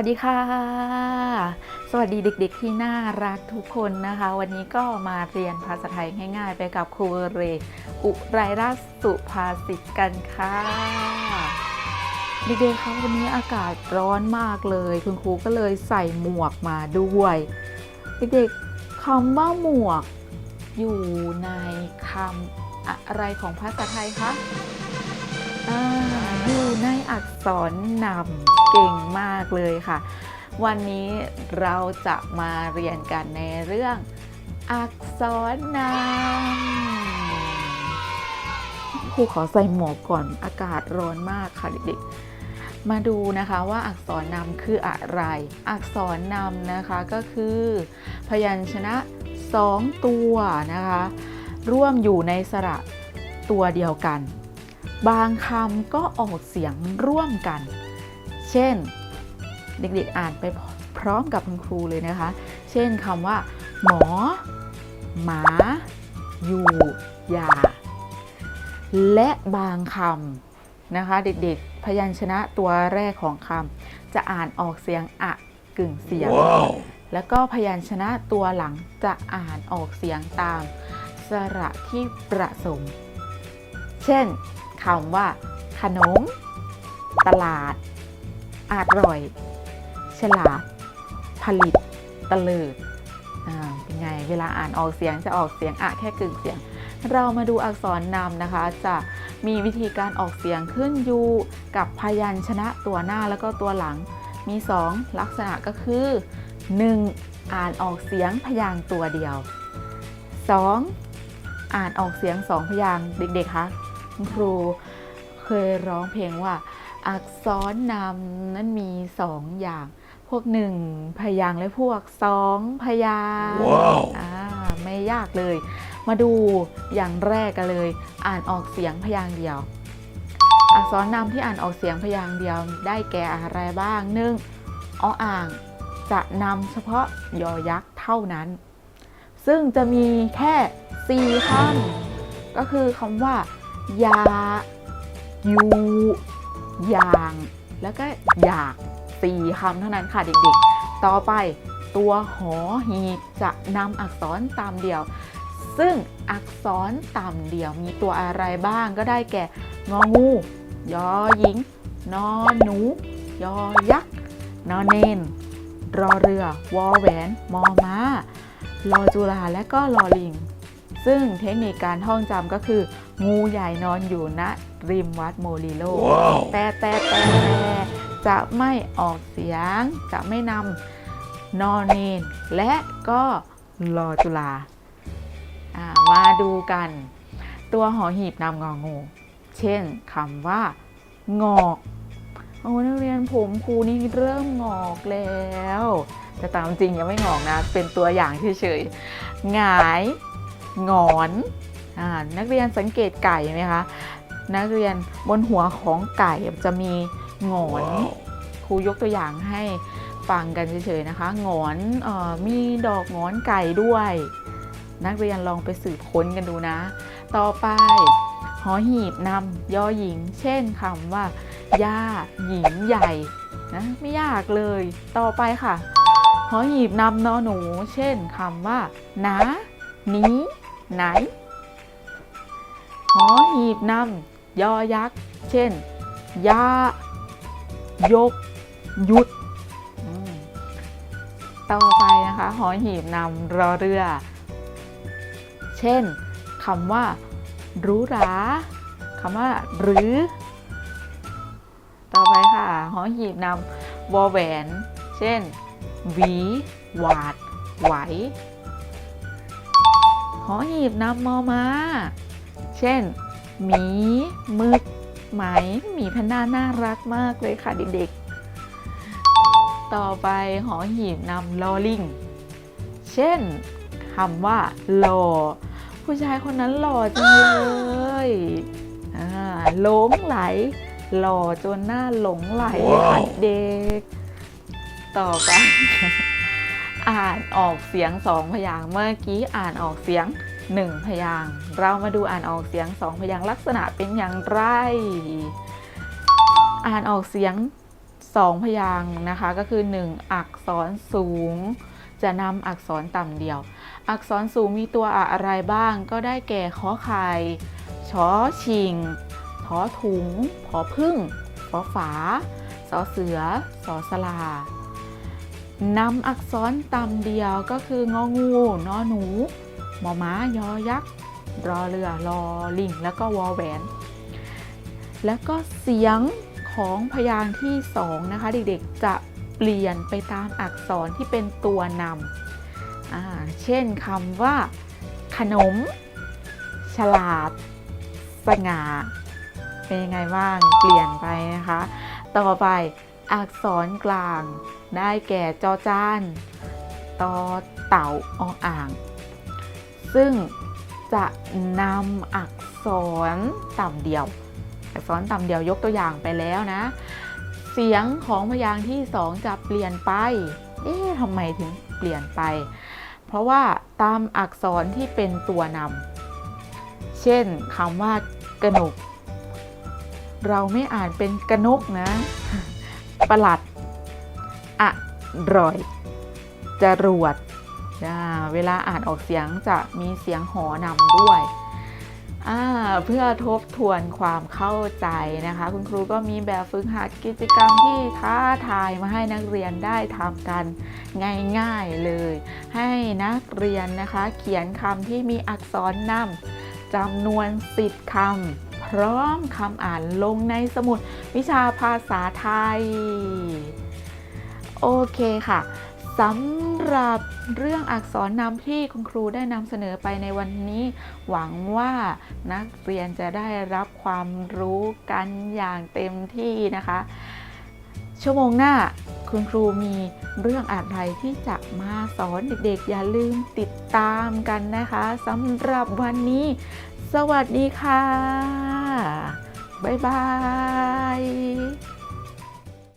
วัสดีค่ะ สวัสดีเด็กๆที่น่ารักทุกคนนะคะ วันนี้ก็มาเรียนภาษาไทยง่ายๆ ไปกับครูเรอุไรราชสุภาษิตกันค่ะ เด็กๆคะวันนี้อากาศร้อนมากเลย คุณครูก็เลยใส่หมวกมาด้วย เด็กๆคำว่าหมวก อยู่ในคำอะไรของภาษาไทยคะอ่า อยู่ในอักษรนำเก่งมากเลยค่ะ วันนี้เราจะมาเรียนกันในเรื่อง อักษรนำครูขอใส่หมวกก่อนอากาศร้อนมากค่ะเด็กๆ มาดูนะคะว่าอักษรนำคืออะไร อักษรนำนะคะก็คือ พยัญชนะสองตัวนะคะ ร่วมอยู่ในสระตัวเดียวกัน บางคำก็ออกเสียงร่วมกัน เช่น เด็กๆอ่านไปพร้อมกับคุณครูเลยนะคะ เช่นคำว่า หมอ หมา อยู่ยา และบางคำนะคะ เด็กๆ พยัญชนะตัวแรกของคำจะอ่านออกเสียงอะกึ่งเสียง Wow. แล้วก็พยัญชนะตัวหลังจะอ่านออกเสียงตามสระที่ประสงค์เช่น คำว่า ขนม ตลาด อร่อย ฉลาด ผลิต ตะลิดอ่าเป็นไง เวลาอ่านออกเสียงจะออกเสียงอะแค่กึ่งเสียง เรามาดูอักษรนำนะคะ จะมีวิธีการออกเสียงขึ้นอยู่กับพยัญชนะตัวหน้าแล้วก็ตัวหลัง มี 2 ลักษณะก็คือ 1. อ่านออกเสียงพยางตัวเดียว 2. อ่านออกเสียงสองพยางเด็กๆคะ คุณครูเคยร้องเพลงว่า อักษรนำนั้นมีสองอย่าง พวกหนึ่งพยางค์และพวกสองพยางค์ว้าวอ่าไม่ยากเลย มาดูอย่างแรกกันเลย อ่านออกเสียงพยางค์เดียว อักษรนำที่อ่านออกเสียงพยางค์เดียวได้แก่อะไรบ้างหนึ่งออ่างจะนำเฉพาะยอยักษ์เท่านั้น ซึ่งจะมีแค่4คำก็คือคำว่า ยา ยูอย่าง แล้วก็อยากสี่คำเท่านั้นค่ะเด็กๆ ต่อไปตัวหอหีบจะนำอักษรตามเดียว ซึ่งอักษรตามเดียวมีตัวอะไรบ้างก็ได้แก่ งองู ยอหญิง นอหนู ยอยักษ์ นอเนน รอเรือ วอแหวน มอม้า ลอจุฬาและก็ลอลิง ซึ่งเทคนิคการท่องจำก็คือ งูใหญ่นอนอยู่ณริมวัดโมลิโล Wow. แต่แต่แต่จะไม่ออกเสียง จะไม่นำนอนเนนและก็ลอจุฬาอ่ามาดูกัน ตัวหอหีบนำงองู เช่นคำว่า งอกโอ้นักเรียนผมครูนี่เริ่มงอกแล้วแต่ตามจริงยังไม่งอกนะ เป็นตัวอย่างเฉยๆหงายหงอนอา นักเรียนสังเกตไก่ไหมคะ นักเรียนบนหัวของไก่จะมีหงอน Wow. ครูยกตัวอย่างให้ฟังกันเฉยๆนะคะ หงอนเออมีดอกหงอนไก่ด้วย นักเรียนลองไปสืบค้นกันดูนะ ต่อไปหอหีบนำยอหญิง เช่นคำว่าย่าหญิงใหญ่นะไม่ยากเลย ต่อไปค่ะหอหีบนำนอหนู เช่นคำว่านานี้ ไหน หอหีบนำยอยักษ์ เช่น ยา ยก ยุด ต่อไปนะคะ หอหีบนำรอเรือ เช่นคำว่ารู้ราคำว่า หรือ ต่อไปค่ะ หอหีบนำวอแหวน เช่น หวี หวาด ไหว หอหีบนำมอมา เช่นหมีมึกไหมหมีแพนด้าน่ารักมากเลยค่ะเด็กๆ ต่อไปหอหีบนำลอลิง เช่นคำว่าหล่อผู้ชายคนนั้นหล่อจังเลยหลงไหล หล่อจนหน้าหลงไหลค่ะเด็ก ต่อไปอ่านออกเสียงสองพยางเมื่อกี้อ่านออกเสียง หนึ่งพยางค์เรามาดูอ่านออกเสียงสองพยางค์ลักษณะเป็นอย่างไร อ่านออกเสียงสองพยางค์นะคะก็คือ 1 อักษรสูง จะนำอักษรต่ำเดียว อักษรสูงมีตัวอะไรบ้างก็ได้แก่ขอไข่ชอชิงทอถุงผอพึ่งฝอฝาสอเสือสอสลานำอักษรต่ำเดียวก็คืององูนอหนู หมอม้ายอยักษ์รอเรือรอลิง แล้วก็วอแหวน แล้วก็เสียงของพยางค์ที่สองนะคะ เด็กๆจะเปลี่ยนไปตามอักษรที่เป็นตัวนำเช่นคำว่า ขนม ฉลาด สง่า เป็นยังไงบ้าง เปลี่ยนไปนะคะ ต่อไปอักษรกลางได้แก่จอจาน ตอเต่าออ่าง ซึ่งจะนำอักษรต่ำเดียว อักษรต่ำเดียวยกตัวอย่างไปแล้วนะ เสียงของพยางค์ที่สองจะเปลี่ยนไป เอ๊ะทำไมถึงเปลี่ยนไป เพราะว่าตามอักษรที่เป็นตัวนำ เช่นคำว่ากระหนก เราไม่อ่านเป็นกระนกนะ ประหลัด อร่อย จรวด เวลาอ่านออกเสียงจะมีเสียงหอนำด้วยเพื่อทบทวนความเข้าใจนะคะ คุณครูก็มีแบบฝึกหัดกิจกรรมที่ท้าทายมาให้นักเรียนได้ทำกันง่ายๆเลย ให้นักเรียนนะคะ เขียนคำที่มีอักษรนำจำนวน 10คำพร้อมคำอ่านลงในสมุดวิชาภาษาไทย โอเคค่ะ สำหรับเรื่องอักษรนำที่คุณครูได้นำเสนอไปในวันนี้ หวังว่านักเรียนจะได้รับความรู้กันอย่างเต็มที่นะคะ ชั่วโมงหน้าคุณครูมีเรื่องอะไรที่จะมาสอนเด็กๆ อย่าลืมติดตามกันนะคะสำหรับวันนี้ สวัสดีค่ะ บ๊ายบาย